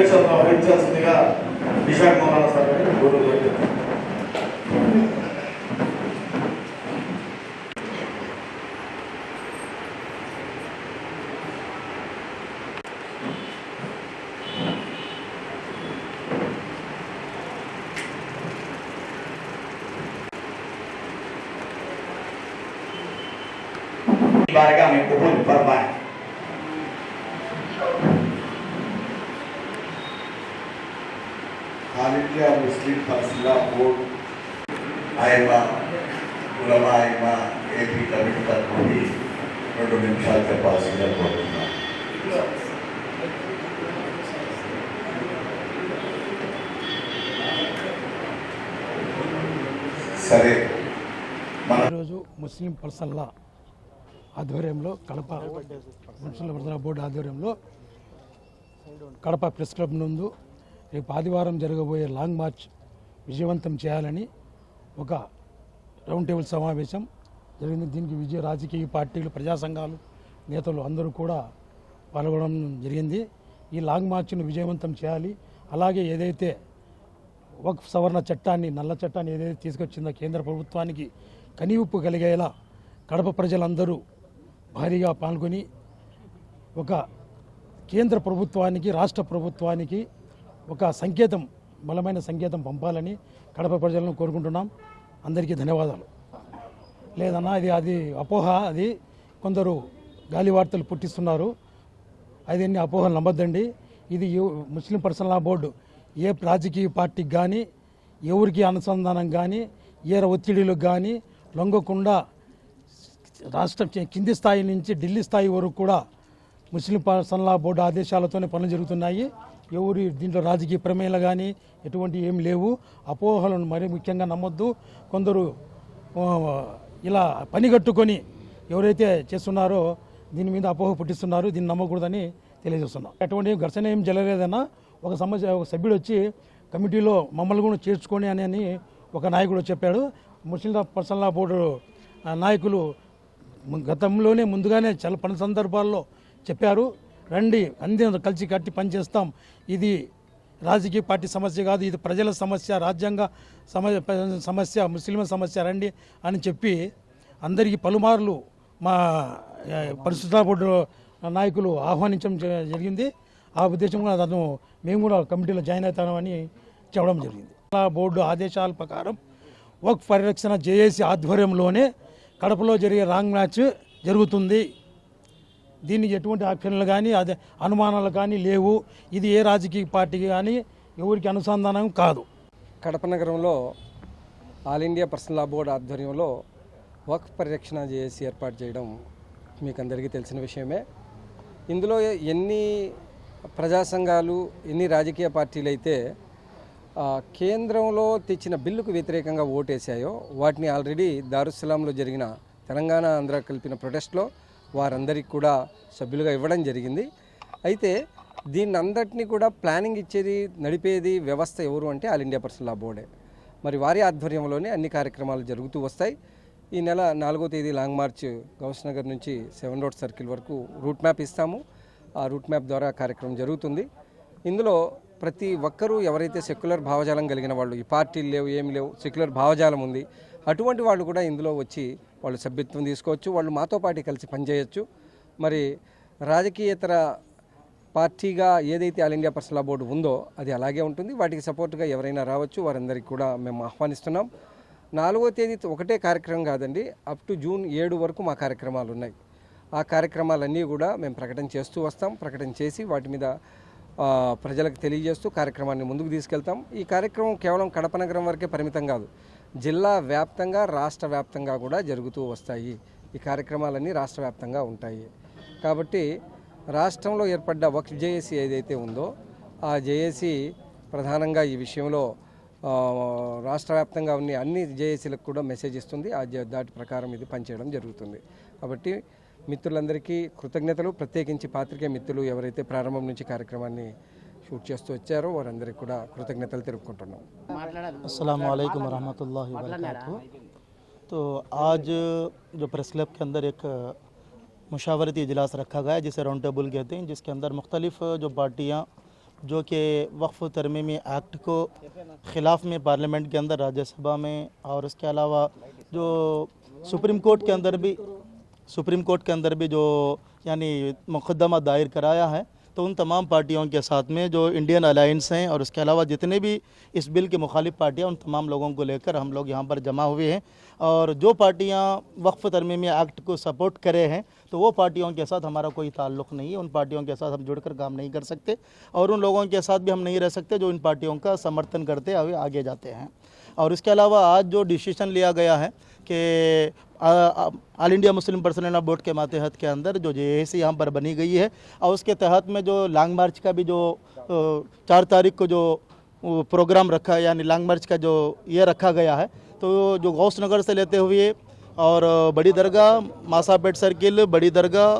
ಅಧ್ಯಕ್ಷರನ್ನು ವಹಿಸಿಗ ವಿಶಾಖ್ ಮೌಲಾನ ಸರ್ ಗೌರವ बारगाह में बहुत बर्बाद All India Muslim personal board ఆయమా ఉలమా ఆయమా ఏపీ కమిటీ తరఫున రెండు నిమిషాలు చెప్పాల్సిందే కోరుతున్నాను. సరే ఈరోజు ముస్లిం పర్సన్ లా ఆధ్వర్యంలో కడప ముస్లిం వర్ధన బోర్డు ఆధ్వర్యంలో కడప ప్రెస్ క్లబ్ నందు రేపు ఆదివారం జరగబోయే లాంగ్ మార్చ్ విజయవంతం చేయాలని ఒక రౌండ్ టేబుల్ సమావేశం జరిగింది. దీనికి విజయ రాజకీయ పార్టీలు ప్రజా సంఘాలు నేతలు అందరూ కూడా పాల్గొనడం జరిగింది. ఈ లాంగ్ మార్చ్ను విజయవంతం చేయాలి. అలాగే ఏదైతే వక్ఫ్ సవరణ చట్టాన్ని నల్ల చట్టాన్ని ఏదైతే తీసుకొచ్చిందో కేంద్ర ప్రభుత్వానికి కనివిప్పు కలిగేలా కడప ప్రజలందరూ భారీగా పాల్గొని ఒక కేంద్ర ప్రభుత్వానికి రాష్ట్ర ప్రభుత్వానికి ఒక సంకేతం బలమైన సంకేతం పంపాలని కడప ప్రజలను కోరుకుంటున్నాం. అందరికీ ధన్యవాదాలు. లేదన్నా అది అది అపోహ అది కొందరు గాలి వార్తలు పుట్టిస్తున్నారు. అది అన్ని అపోహలు నమ్మద్దండి. ఇది ముస్లిం పర్సనల్ లా బోర్డు. ఏ రాజకీయ పార్టీకి కానీ ఎవరికి అనుసంధానం కానీ ఏ ఒత్తిడిలకు కానీ లొంగకుండా రాష్ట్రం కింది స్థాయి నుంచి ఢిల్లీ స్థాయి వరకు కూడా ముస్లిం పర్సనల్ లా బోర్డు ఆదేశాలతోనే పనులు జరుగుతున్నాయి. ఎవరు దీంట్లో రాజకీయ ప్రమేయాలు కానీ ఎటువంటి ఏం లేవు. అపోహలను మరీ ముఖ్యంగా నమ్మొద్దు. కొందరు ఇలా ఇలా పనిగట్టుకొని ఎవరైతే చేస్తున్నారో దీని మీద అపోహ పుట్టిస్తున్నారు దీన్ని నమ్మకూడదని తెలియజేస్తున్నాం. ఎటువంటి ఘర్షణ ఏం జరగలేదన్నా ఒక సమస్య ఒక సభ్యుడు వచ్చి కమిటీలో మమ్మల్ని కూడా చేర్చుకొని అని అని ఒక నాయకుడు చెప్పాడు. ముస్లిం పర్సనల్ లా బోర్డు నాయకులు గతంలోనే ముందుగానే చాలా పని సందర్భాల్లో చెప్పారు. రండి అందరం కలిసి కట్టి పనిచేస్తాం. ఇది రాజకీయ పార్టీ సమస్య కాదు ఇది ప్రజల సమస్య రాజ్యాంగ సమ- సమస్య ముస్లిం సమస్య రండి అని చెప్పి అందరికీ పలుమార్లు మా పరిశుద్ధ బోర్డు నాయకులు ఆహ్వానించడం జ- జరిగింది. ఆ ఉద్దేశం కూడా అతను మేము కూడా కమిటీలో జాయిన్ అవుతామని చెప్పడం జరిగింది. ఆ బోర్డు ఆదేశాల ప్రకారం వక్ పరిరక్షణ జేఏసీ ఆధ్వర్యంలోనే కడపలో జరిగే రాంగ్ మ్యాచ్ జరుగుతుంది. దీనికి ఎటువంటి ఆక్షన్లు కానీ అదే అనుమానాలు కానీ లేవు. ఇది ఏ రాజకీయ పార్టీకి కానీ ఎవరికి అనుసంధానం కాదు. కడప నగరంలో All India personal law board ఆధ్వర్యంలో వక్ పరిరక్షణ చేసి ఏర్పాటు చేయడం మీకు అందరికీ తెలిసిన విషయమే. ఇందులో ఎన్ని ప్రజా సంఘాలు ఎన్ని రాజకీయ పార్టీలు అయితే కేంద్రంలో తెచ్చిన బిల్లుకు వ్యతిరేకంగా ఓటేశాయో వాటిని ఆల్రెడీ దారుస్సలాంలో జరిగిన తెలంగాణ ఆంధ్ర కలిపిన ప్రొటెస్ట్లో వారందరికీ కూడా సభ్యులుగా ఇవ్వడం జరిగింది. అయితే దీన్ని అందరినీ కూడా ప్లానింగ్ ఇచ్చేది నడిపేది వ్యవస్థ ఎవరు అంటే ఆల్ ఇండియా పర్సనల్ లా బోర్డే. మరి వారి ఆధ్వర్యంలోనే అన్ని కార్యక్రమాలు జరుగుతూ వస్తాయి. ఈ నెల నాలుగో తేదీ లాంగ్ మార్చ్ గౌస్ నగర్ నుంచి సెవెన్ రోడ్ సర్కిల్ వరకు రూట్ మ్యాప్ ఇస్తాము. ఆ రూట్ మ్యాప్ ద్వారా కార్యక్రమం జరుగుతుంది. ఇందులో ప్రతి ఒక్కరూ ఎవరైతే సెక్యులర్ భావజాలం కలిగిన వాళ్ళు ఈ పార్టీలు లేవు ఏమి లేవు సెక్యులర్ భావజాలం ఉంది అటువంటి వాళ్ళు కూడా ఇందులో వచ్చి వాళ్ళు సభ్యత్వం తీసుకోవచ్చు వాళ్ళు మాతో పాటు కలిసి పనిచేయచ్చు. మరి రాజకీయేతర పార్టీగా ఏదైతే All India personal law board ఉందో అది అలాగే ఉంటుంది. వాటికి సపోర్ట్గా ఎవరైనా రావచ్చు వారందరికీ కూడా మేము ఆహ్వానిస్తున్నాం. నాలుగో తేదీ ఒకటే కార్యక్రమం కాదండి అప్ టు జూన్ ఏడు వరకు మా కార్యక్రమాలు ఉన్నాయి. ఆ కార్యక్రమాలన్నీ కూడా మేము ప్రకటన చేస్తూ వస్తాం. ప్రకటన చేసి వాటి మీద ప్రజలకు తెలియజేస్తూ కార్యక్రమాన్ని ముందుకు తీసుకెళ్తాం. ఈ కార్యక్రమం కేవలం కడప నగరం వరకే పరిమితం కాదు జిల్లా వ్యాప్తంగా రాష్ట్ర వ్యాప్తంగా కూడా జరుగుతూ వస్తాయి. ఈ కార్యక్రమాలన్నీ రాష్ట్ర వ్యాప్తంగా ఉంటాయి. కాబట్టి రాష్ట్రంలో ఏర్పడ్డ వక్ఫ్ జేఏసీ ఏదైతే ఉందో ఆ జేఏసీ ప్రధానంగా ఈ విషయంలో రాష్ట్ర వ్యాప్తంగా ఉన్న అన్ని జేఏసీలకు కూడా మెసేజ్ ఇస్తుంది. ఆ జ- దాటి ప్రకారం ఇది పనిచేయడం జరుగుతుంది. కాబట్టి మిత్రులందరికీ కృతజ్ఞతలు. ప్రత్యేకించి పాత్రికేయ మిత్రులు ఎవరైతే ప్రారంభం నుంచి కార్యక్రమాన్ని షూట్ చేస్తూ వచ్చారో. వారందరికీ కూడా కృతజ్ఞతలు తెలుపుకుంటున్నాం. అస్సలం అయికم ورحمۃ اللہ وبرکاتہ تو آج جو پریس کلب کے اندر ایک مشاورتی اجلاس رکھا گیا ہے جسے راؤنڈ ٹیبل کہتے ہیں جس کے اندر مختلف جو پارٹیاں جو کہ وقف ترمیمی ایکٹ کو خلاف میں پارلیمنٹ کے اندر راجیہ سبھا میں اور اس کے علاوہ جو سپریم کورٹ کے اندر بھی سپریم کورٹ کے اندر بھی جو یعنی مقدمہ دائر کرایا ہے تو ان تمام پارٹیوں کے ساتھ میں جو انڈین الائنس ہیں اور اس کے علاوہ جتنے بھی اس بل کے مخالف پارٹیاں ان تمام لوگوں کو لے کر ہم لوگ یہاں پر جمع ہوئے ہیں۔ اور جو پارٹیاں وقف ترمیمی ایکٹ کو سپورٹ کرے ہیں، تو وہ پارٹیوں کے ساتھ ہمارا کوئی تعلق نہیں ہے۔ ان پارٹیوں کے ساتھ ہم جڑ کر کام نہیں کر سکتے اور ان لوگوں کے ساتھ بھی ہم نہیں رہ سکتے جو ان پارٹیوں کا سمرتھن کرتے ہوئے آگے جاتے ہیں۔ اور اس کے علاوہ آج جو ڈیسیشن لیا گیا ہے کہ آل انڈیا مسلم پرسنل بورڈ کے ماتحت کے اندر جو جے اے سی یہاں پر بنی گئی ہے اور اس کے تحت میں جو لانگ مارچ کا بھی جو چار تاریخ کو جو پروگرام رکھا یعنی لانگ مارچ کا جو یہ رکھا گیا ہے، تو جو غوث نگر سے لیتے ہوئے اور بڑی درگاہ، ماسا پیٹ سرکل، بڑی درگاہ،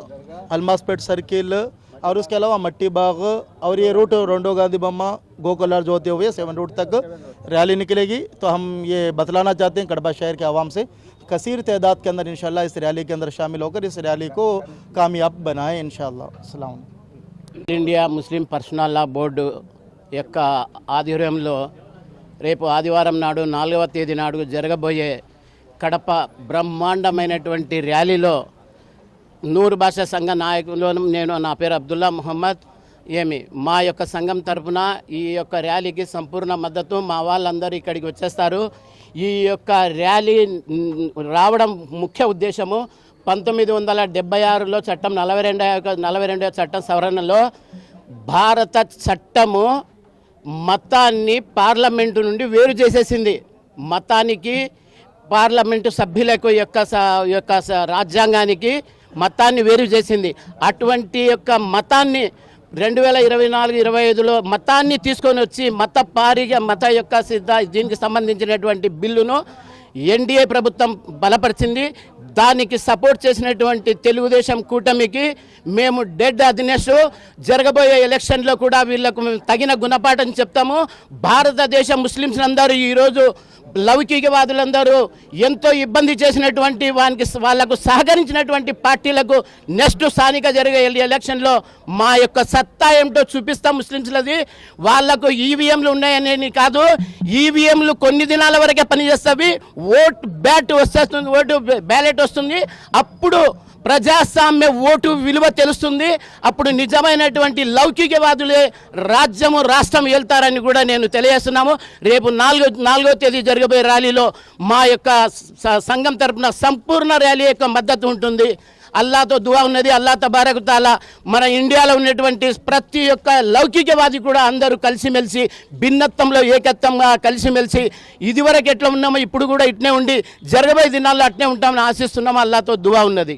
الماس پیٹ سرکل और उसके अलावा मट्टी बाग और ये रूट रोंडो गांधी बम्मा गोकुलार जो होते हुए सेवन रूट तक रैली निकलेगी तो हम ये बतलाना चाहते हैं कड़बा शहर के आवाम से कसीर तादाद के अंदर इंशाल्लाह इस रैली के अंदर शामिल होकर इस रैली को कामयाब बनाएं इंशाल्लाह अस्सलाम वालेकुम। India Muslim Personal Law Board యొక్క ఆధ్వర్యంలో రేపు ఆదివారం నాడు నాలుగవ తేదీ నాడు జరగబోయే కడప బ్రహ్మాండమైనటువంటి ర్యాలీలో నూరు భాష సంఘ నాయకులు నేను నా పేరు అబ్దుల్లా ముహమ్మద్. ఏమి మా యొక్క సంఘం తరఫున ఈ యొక్క ర్యాలీకి సంపూర్ణ మద్దతు మా వాళ్ళందరూ ఇక్కడికి వచ్చేస్తారు. ఈ యొక్క ర్యాలీ రావడం ముఖ్య ఉద్దేశము పంతొమ్మిది వందల డెబ్బై ఆరులో చట్టం నలభై రెండు నలభై రెండవ చట్టం సవరణలో భారత చట్టము మతాన్ని పార్లమెంటు నుండి వేరు చేసేసింది. మతానికి పార్లమెంటు సభ్యులకు యొక్క స- యొక్క రాజ్యాంగానికి మతాన్ని వేరు చేసింది. అటువంటి యొక్క మతాన్ని రెండు వేల ఇరవై నాలుగు ఇరవై ఐదులో మతాన్ని తీసుకొని వచ్చి మత పారిగా మత యొక్క సిద్ధ దీనికి సంబంధించినటువంటి బిల్లును ఎన్డీఏ ప్రభుత్వం బలపరిచింది. దానికి సపోర్ట్ చేసినటువంటి తెలుగుదేశం కూటమికి మేము డెడ్ అధినేష్ జరగబోయే ఎలక్షన్లో కూడా వీళ్ళకు మేము తగిన గుణపాఠం చెప్తాము. భారతదేశ ముస్లింస్ అందరూ ఈరోజు లౌకికవాదులందరూ ఎంతో ఇబ్బంది చేసినటువంటి వానికి వాళ్ళకు సహకరించినటువంటి పార్టీలకు నెక్స్ట్ స్థానిక జరిగే ఎలక్షన్లో మా యొక్క సత్తా ఏమిటో చూపిస్తాం ముస్లింస్లది. వాళ్ళకు ఈవీఎంలు ఉన్నాయని కాదు. ఈవీఎంలు కొన్ని దినాల వరకే పనిచేస్తాయి ఓట్ బ్యాట్ వస్తేస్తుంది ఓటు బ్యాలెట్ వస్తుంది. అప్పుడు ప్రజాస్వామ్య ఓటు విలువ తెలుస్తుంది. అప్పుడు నిజమైనటువంటి లౌకికవాదులే రాజ్యము రాష్ట్రం వెళ్తారని కూడా నేను తెలియజేస్తున్నాము. రేపు నాలుగో నాలుగో తేదీ జరగబోయే ర్యాలీలో మా యొక్క సంఘం తరపున సంపూర్ణ ర్యాలీ యొక్క మద్దతు ఉంటుంది. అల్లాతో దువా ఉన్నది అల్లా తబారకు తాలా. మన ఇండియాలో ఉన్నటువంటి ప్రతి ఒక్క లౌకికవాది కూడా అందరూ కలిసిమెలిసి భిన్నత్వంలో ఏకత్వంగా కలిసిమెలిసి ఇదివరకు ఎట్లా ఉన్నామో ఇప్పుడు కూడా ఇట్నే ఉండి జరగబోయే దినాల్లో అట్నే ఉంటామని ఆశిస్తున్నాము. అల్లాతో దువా ఉన్నది.